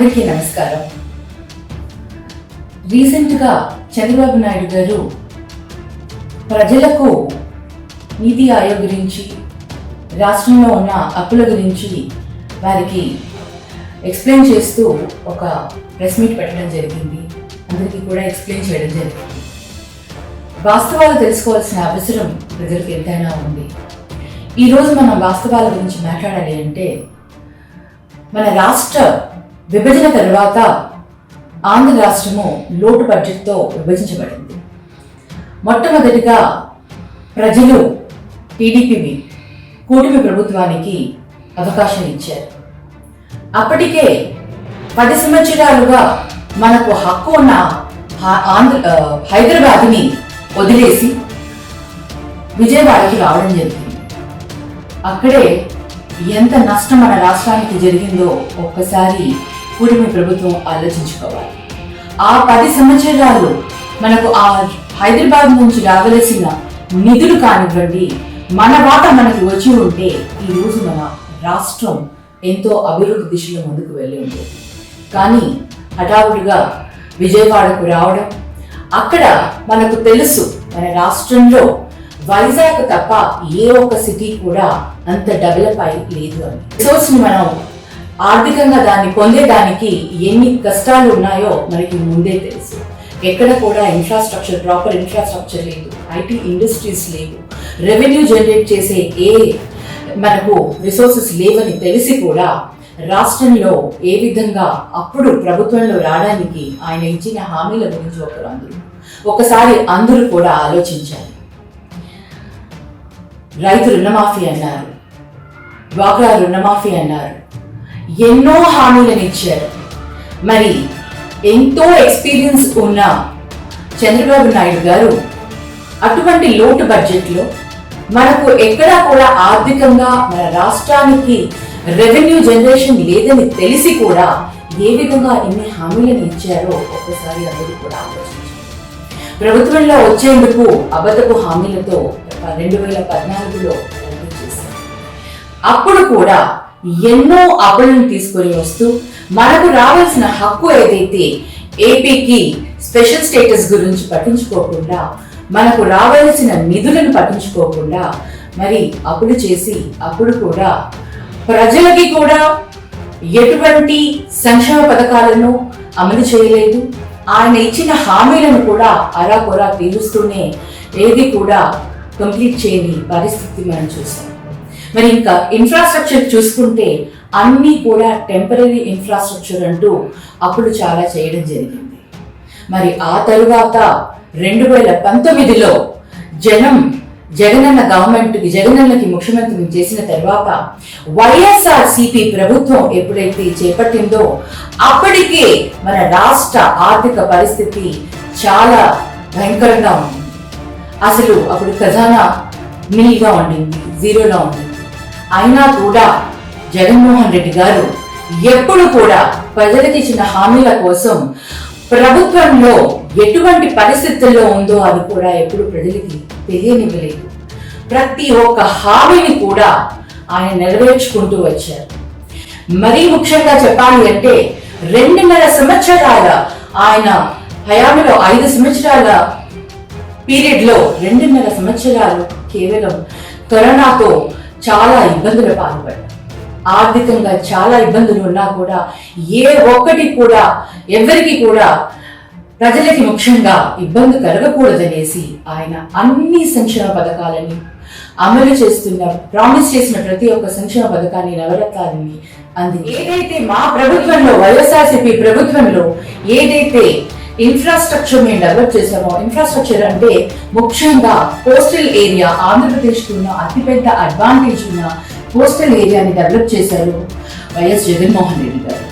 అందరికీ నమస్కారం. రీసెంట్గా చంద్రబాబు నాయుడు గారు ప్రజలకు నీతి ఆయోగ్ గురించి రాష్ట్రంలో ఉన్న అప్పుల గురించి వారికి ఎక్స్ప్లెయిన్ చేస్తూ ఒక ప్రెస్ మీట్ పెట్టడం జరిగింది. అందరికీ కూడా ఎక్స్ప్లెయిన్ చేయడం జరిగింది. వాస్తవాలు తెలుసుకోవాల్సిన అవసరం ప్రజలకు ఎంతైనా ఉంది. ఈరోజు మనం వాస్తవాల గురించి మాట్లాడాలి అంటే మన రాష్ట్ర విభజన తర్వాత ఆంధ్ర రాష్ట్రము లోటు బడ్జెట్తో విభజించబడింది. మొట్టమొదటిగా ప్రజలు టీడీపీని కూటమి ప్రభుత్వానికి అవకాశం ఇచ్చారు. అప్పటికే పది సంవత్సరాలుగా మనకు హక్కు ఉన్న ఆంధ్ర హైదరాబాద్ని వదిలేసి విజయవాడకి రావడం జరిగింది. అక్కడే ఎంత నష్టం మన రాష్ట్రానికి జరిగిందో ఒక్కసారి కూటమి ప్రభుత్వం ఆలోచించుకోవాలి. ఆ పది సంవత్సరాలు మనకు ఆ హైదరాబాద్ నుంచి రావలసిన నిధులు కానివ్వండి మన వాట మనకు వచ్చి ఉంటే ఈ మన రాష్ట్రం ఎంతో అభివృద్ధి దిశలో ముందుకు వెళ్ళి ఉండేది కానీ హఠావుడిగా విజయవాడకు రావడం అక్కడ మనకు తెలుసు మన రాష్ట్రంలో వైజాగ్ తప్ప ఏ ఒక్క సిటీ కూడా అంత డెవలప్ అయి లేదు అని. రిసోర్స్ని మనం ఆర్థికంగా దాన్ని పొందేదానికి ఎన్ని కష్టాలు ఉన్నాయో మనకి ముందే తెలుసు. ఎక్కడ కూడా ఇన్ఫ్రాస్ట్రక్చర్ ప్రాపర్ ఇన్ఫ్రాస్ట్రక్చర్ లేదు. ఐటీ ఇండస్ట్రీస్ లేవు. రెవెన్యూ జనరేట్ చేసే ఏ మనకు రిసోర్సెస్ లేవని తెలిసి కూడా రాష్ట్రంలో ఏ విధంగా అప్పుడు ప్రభుత్వంలో రావడానికి ఆయన ఇచ్చిన హామీల గురించి ఒకరు అందరూ ఒకసారి అందరూ కూడా ఆలోచించాలి. రైతు రుణమాఫీ అన్నారు. డ్వాక్రా రుణమాఫీ అన్నారు. ఎన్నో హామీలను ఇచ్చారు. మరి ఎంతో ఎక్స్పీరియన్స్ ఉన్న చంద్రబాబు నాయుడు గారు అటువంటి లోటు బడ్జెట్లో మనకు ఎక్కడా కూడా ఆర్థికంగా మన రాష్ట్రానికి రెవెన్యూ జనరేషన్ లేదని తెలిసి కూడా ఏ విధంగా ఎన్ని హామీలను ఇచ్చారో ఒక్కసారి అందరూ కూడా ఆలోచించారు ప్రభుత్వంలో వచ్చేందుకు అబద్ధపు హామీలతో రెండు వేల పద్నాలుగులో చేశారు. అప్పుడు కూడా ఎన్నో అప్పులను తీసుకొని వస్తూ మనకు రావాల్సిన హక్కు ఏదైతే ఏపీకి స్పెషల్ స్టేటస్ గురించి పట్టించుకోకుండా మనకు రావాల్సిన నిధులను పట్టించుకోకుండా మరి అప్పులు చేసి అప్పుడు కూడా ప్రజలకి కూడా ఎటువంటి సంక్షేమ పథకాలను అమలు చేయలేదు. ఆయన ఇచ్చిన హామీలను కూడా అరాకొరా తీరుస్తూనే ఏది కూడా కంప్లీట్ చేయని పరిస్థితి మనం చూస్తాం మరి ఇంకా ఇన్ఫ్రాస్ట్రక్చర్ చూసుకుంటే అన్నీ కూడా టెంపరీ ఇన్ఫ్రాస్ట్రక్చర్ అంటూ అప్పుడు చాలా చేయడం జరిగింది. మరి ఆ తరువాత రెండు వేల పంతొమ్మిదిలో జనం జగనన్న గవర్నమెంట్కి జగనన్నకి ముఖ్యమంత్రిని చేసిన తర్వాత వైఎస్ఆర్ సిపి ప్రభుత్వం ఎప్పుడైతే చేపట్టిందో అప్పటికే మన రాష్ట్ర ఆర్థిక పరిస్థితి చాలా భయంకరంగా ఉంది. అసలు అప్పుడు ఖజానా మిల్గా ఉండింది జీరోలో ఉండింది. అయినా కూడా జగన్మోహన్ రెడ్డి గారు ఎప్పుడు కూడా ప్రజలకు ఇచ్చిన హామీల కోసం ప్రభుత్వంలో ఎటువంటి పరిస్థితుల్లో ఉందో అది కూడా ఎప్పుడు ప్రజలకి తెలియనివ్వలేదు. ప్రతి ఒక్క హామీని కూడా ఆయన నెరవేర్చుకుంటూ వచ్చారు. మరీ ముఖ్యంగా చెప్పాలి అంటే రెండున్నర సంవత్సరాల ఆయన హయాంలో ఐదు సంవత్సరాల పీరియడ్లో రెండున్నర సంవత్సరాలు కేవలం కరోనాతో చాలా ఇబ్బందులు పాల్పడ్డారు. ఆర్థికంగా చాలా ఇబ్బందులు ఉన్నా కూడా ఏ ఒక్కటి కూడా ఎవరికి కూడా ప్రజలకి ముఖ్యంగా ఇబ్బంది కలగకూడదనేసి ఆయన అన్ని సంక్షేమ పథకాలని అమలు చేస్తున్న ప్రామిస్ చేసిన ప్రతి ఒక్క సంక్షేమ పథకాన్ని నవరత్నాలని అంది ఏదైతే మా ప్రభుత్వంలో వైఎస్ఆర్సీపీ ప్రభుత్వంలో ఏదైతే ఇన్ఫ్రాస్ట్రక్చర్ మేము డెవలప్ చేసాము ఇన్ఫ్రాస్ట్రక్చర్ అంటే ముఖ్యంగా కోస్టల్ ఏరియా ఆంధ్రప్రదేశ్కి ఉన్న అతిపెద్ద అడ్వాంటేజ్ ఉన్న కోస్టల్ ఏరియాని డెవలప్ చేశారు వైఎస్ జగన్మోహన్ రెడ్డి గారు.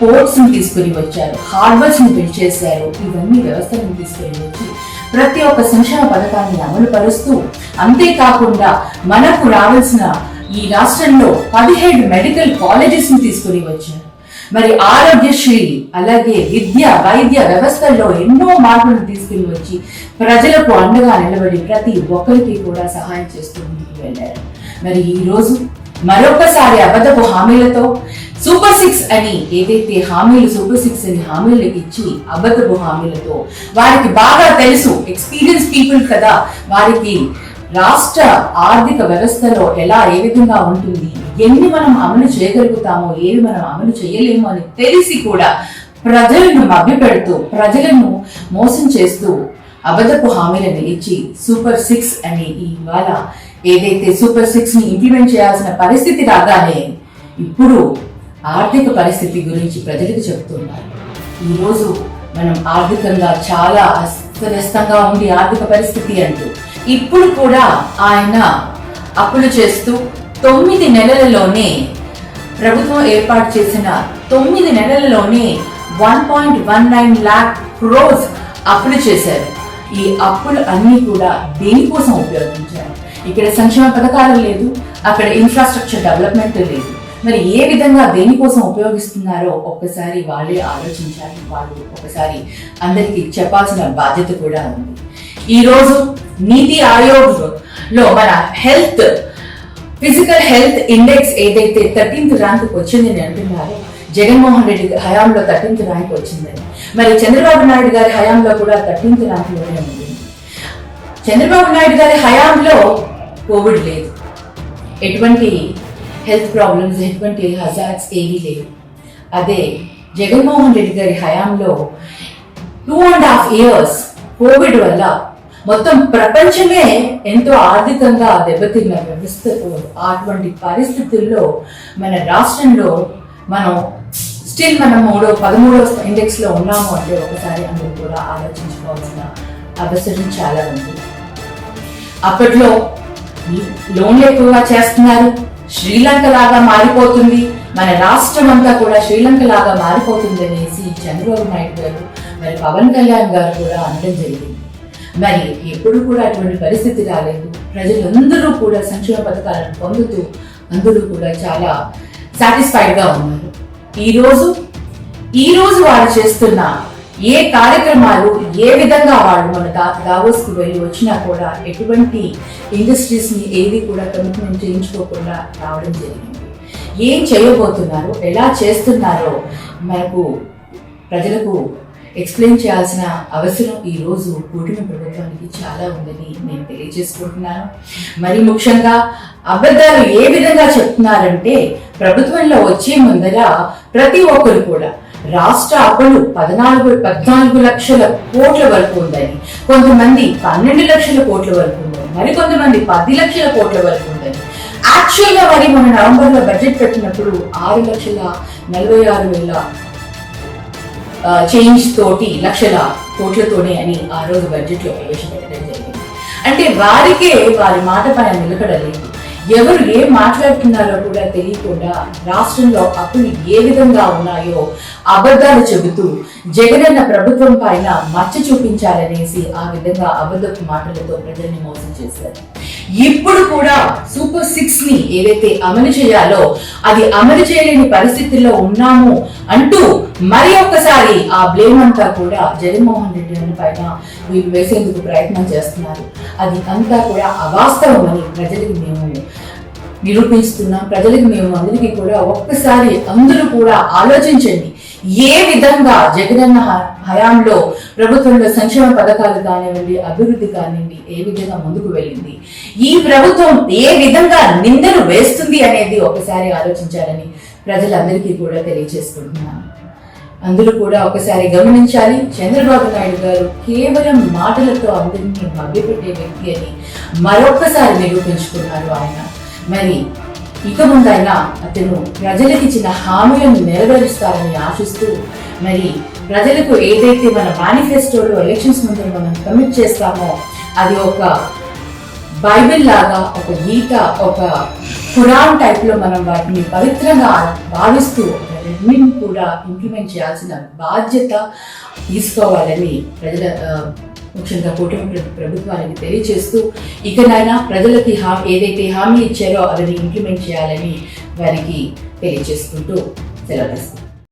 పోర్ట్స్ని తీసుకుని వచ్చారు హార్బర్స్ని బిల్డ్ చేశారు ఇవన్నీ వ్యవస్థలను తీసుకుని వచ్చి ప్రతి ఒక్క సంక్షేమ పథకాన్ని అమలు పరుస్తూ అంతేకాకుండా మనకు రావాల్సిన ఈ రాష్ట్రంలో పదిహేడు మెడికల్ కాలేజెస్ని తీసుకుని వచ్చారు. మరి ఆరోగ్యశ్రీ అలాగే విద్య వైద్య వ్యవస్థల్లో ఎన్నో మార్పులు తీసుకుని వచ్చి ప్రజలకు అండగా నిలబడి ప్రతి ఒక్కరికి కూడా సహాయం చేస్తూ ముందుకు వెళ్ళారు. మరి ఈ రోజు మరొకసారి అబద్ధపు హామీలతో సూపర్ సిక్స్ అని ఏదైతే హామీలు సూపర్ సిక్స్ అని హామీలు ఇచ్చి అబద్ధపు హామీలతో వారికి బాగా తెలుసు ఎక్స్పీరియన్స్ పీపుల్ కదా వారికి రాష్ట్ర ఆర్థిక వ్యవస్థలో ఎలా ఏ విధంగా ఉంటుంది ఎన్ని మనం అమలు చేయగలుగుతామో ఏవి మనం అమలు చేయలేము అని తెలిసి కూడా ప్రజలను మభ్యపెడుతూ ప్రజలను మోసం చేస్తూ అబద్ధపు హామీలను ఇచ్చి సూపర్ సిక్స్ అని ఇవాళ ఏదైతే సూపర్ సిక్స్ని ఇంప్లిమెంట్ చేయాల్సిన పరిస్థితి రాగానే ఇప్పుడు ఆర్థిక పరిస్థితి గురించి ప్రజలకు చెప్తున్నారు ఈరోజు మనం ఆర్థికంగా చాలా అస్తవ్యస్తంగా ఉంది ఆర్థిక పరిస్థితి అంటూ ఇప్పుడు కూడా ఆయన అప్పులు చేస్తూ తొమ్మిది నెలలలోనే ప్రభుత్వం ఏర్పాటు చేసిన తొమ్మిది నెలలలోనే one point one nine lakh crores అప్పులు చేశారు. ఈ అప్పులు అన్నీ కూడా దేనికోసం ఉపయోగించారు? ఇక్కడ సంక్షేమ పథకాలు లేదు అక్కడ ఇన్ఫ్రాస్ట్రక్చర్ డెవలప్మెంట్ లేదు. మరి ఏ విధంగా దేనికోసం ఉపయోగిస్తున్నారో ఒక్కసారి వాళ్ళే ఆలోచించాలి వాళ్ళు ఒకసారి అందరికీ చెప్పాల్సిన బాధ్యత కూడా ఉంది. ఈరోజు నీతి ఆయోగ్లో మన హెల్త్ ఫిజికల్ హెల్త్ ఇండెక్స్ ఏదైతే థర్టీన్త్ ర్యాంక్ వచ్చిందని అంటున్నారో జగన్మోహన్ రెడ్డి గారి హయాంలో థర్టీన్త్ ర్యాంక్ వచ్చిందని. మరి చంద్రబాబు నాయుడు గారి హయాంలో కూడా థర్టీన్త్ ర్యాంక్ ఉంది చంద్రబాబు నాయుడు గారి హయాంలో కోవిడ్ లేదు. ఎటువంటి హెల్త్ ప్రాబ్లమ్స్ ఎటువంటి హజార్డ్స్ ఏవీ లేవు. అదే జగన్మోహన్ రెడ్డి గారి హయాంలో two and half years covid వల్ల మొత్తం ప్రపంచమే ఎంతో ఆర్థికంగా దెబ్బతిన్న వ్యవస్థ అటువంటి పరిస్థితుల్లో మన రాష్ట్రంలో మనం స్టిల్ మనం మూడో పదమూడో ఇండెక్స్లో ఉన్నాము అంటే ఒకసారి అందరూ కూడా ఆలోచించుకోవాల్సిన అవసరం చాలా ఉంది. అప్పట్లో లోన్లు ఎక్కువగా చేస్తున్నారు. శ్రీలంక లాగా మారిపోతుంది. మన రాష్ట్రం అంతా కూడా శ్రీలంక లాగా మారిపోతుంది అనేసి చంద్రబాబు నాయుడు గారు మరి పవన్ కళ్యాణ్ గారు కూడా అనడం జరిగింది. మరి ఎప్పుడు కూడా అటువంటి పరిస్థితి రాలేదు. ప్రజలందరూ కూడా సంక్షేమ పథకాలను పొందుతూ అందరూ కూడా చాలా సాటిస్ఫైడ్గా ఉన్నారు. ఈరోజు ఈరోజు వారు చేస్తున్న ఏ కార్యక్రమాలు ఏ విధంగా వాళ్ళు మన దా దావోస్కి వెళ్ళి వచ్చినా కూడా ఎటువంటి ఇండస్ట్రీస్ని ఏది కూడా కమిట్మెంట్ చేయించుకోకుండా రావడం జరిగింది. ఏం చేయబోతున్నారో ఎలా చేస్తున్నారో మనకు ప్రజలకు ఎక్స్ప్లెయిన్ చేయాల్సిన అవసరం ఈరోజు కూటమి ప్రభుత్వానికి చాలా ఉందని నేను తెలియజేసుకుంటున్నాను. మరి ముఖ్యంగా అబద్ధాలు ఏ విధంగా చెప్తున్నారంటే ప్రభుత్వంలో వచ్చే ముందర ప్రతి ఒక్కరు కూడా రాష్ట్ర అప్పులు పద్నాలుగు పద్నాలుగు లక్షల కోట్ల వరకు ఉందని కొంతమంది పన్నెండు లక్షల కోట్ల వరకు ఉందని మరి కొంతమంది పది లక్షల కోట్ల వరకు ఉందని. యాక్చువల్గా మరి మన నవంబర్లో బడ్జెట్ పెట్టినప్పుడు ఆరు లక్షల నలభై ఆరు వేల చేంజ్ తోటి లక్షల కోట్లతోనే అని ఆ రోజు బడ్జెట్లో ప్రవేశపెట్టడం జరిగింది. అంటే వారికే వారి మాట పైన నిలకడలేదు. ఎవరు ఏం మాట్లాడుతున్నారో కూడా తెలియకుండా రాష్ట్రంలో అప్పులు ఏ విధంగా ఉన్నాయో అబద్ధాలు చెబుతూ జగనన్న ప్రభుత్వం పైన మచ్చ చూపించాలనేసి ఆ విధంగా అబద్ధపు మాటలతో ప్రజల్ని మోసం చేశారు. ఇప్పుడు కూడా సూపర్ సిక్స్ని ఏదైతే అమలు చేయాలో అది అమలు చేయలేని పరిస్థితుల్లో ఉన్నాము అంటూ మరి ఒక్కసారి ఆ బ్లేమ్ అంతా కూడా జగన్మోహన్ రెడ్డి గారి పైన వీళ్ళు వేసేందుకు ప్రయత్నం చేస్తున్నారు. అది అంతా కూడా అవాస్తవమని ప్రజలకు మేము నిరూపిస్తున్నాం. ప్రజలకు మేము అందరికీ కూడా ఒక్కసారి అందరూ కూడా ఆలోచించండి. ఏ విధంగా జగనన్న హయాంలో ప్రభుత్వంలో సంక్షేమ పథకాలు కానివ్వండి అభివృద్ధి కానివ్వండి ఏ విధంగా ముందుకు వెళ్ళింది? ఈ ప్రభుత్వం ఏ విధంగా నిందలు వేస్తుంది అనేది ఒకసారి ఆలోచించాలని ప్రజలందరికీ కూడా తెలియజేసుకుంటున్నాను. అందులో కూడా ఒకసారి గమనించాలి. చంద్రబాబు నాయుడు గారు కేవలం మాటలతో అందరినీ మభ్యపెట్టే వ్యక్తి అని మరొక్కసారి నిరూపించుకున్నారు ఆయన. మరి ఇక ముందైనా అతను ప్రజలకు ఇచ్చిన హామీలను నెరవేరుస్తారని ఆశిస్తూ మరి ప్రజలకు ఏదైతే మన మేనిఫెస్టోలో ఎలక్షన్స్ ముందు మనం కమిట్ చేస్తామో అది ఒక బైబిల్ లాగా ఒక గీత ఒక ఖురాన్ టైప్లో మనం వాటిని పవిత్రంగా భావిస్తూ రెండింటిని కూడా ఇంప్లిమెంట్ చేయాల్సిన బాధ్యత తీసుకోవాలని ప్రజల ముఖ్యంగా కూటమి ప్రభుత్వానికి తెలియజేస్తూ ఇకనైనా ప్రజలకి హా ఏదైతే హామీ ఇచ్చారో అదని ఇంప్లిమెంట్ చేయాలని వారికి తెలియజేసుకుంటూ సెలవు